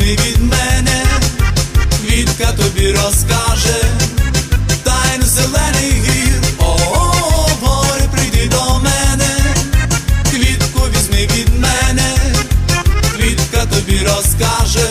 вічний від мене, квітка тобі розкаже, тайну зелений гір, о, -о, прийди до мене, квітку візьми від мене, квітка тобі розкаже.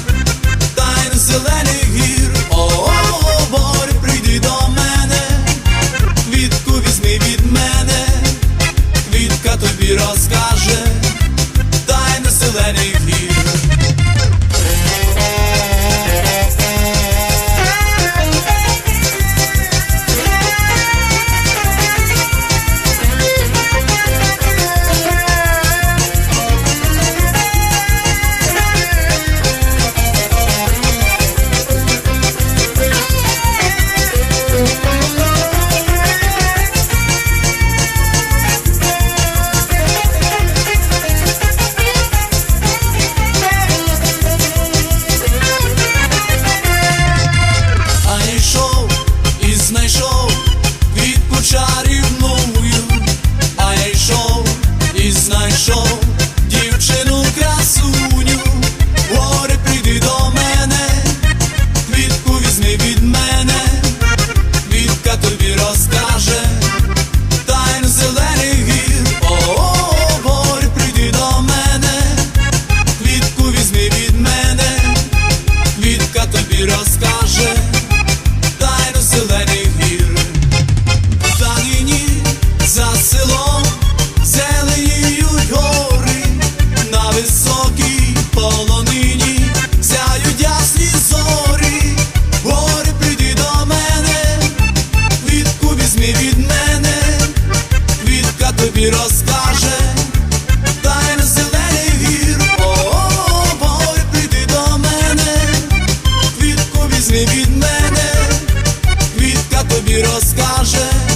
来说 від мене, квітка тобі розкаже.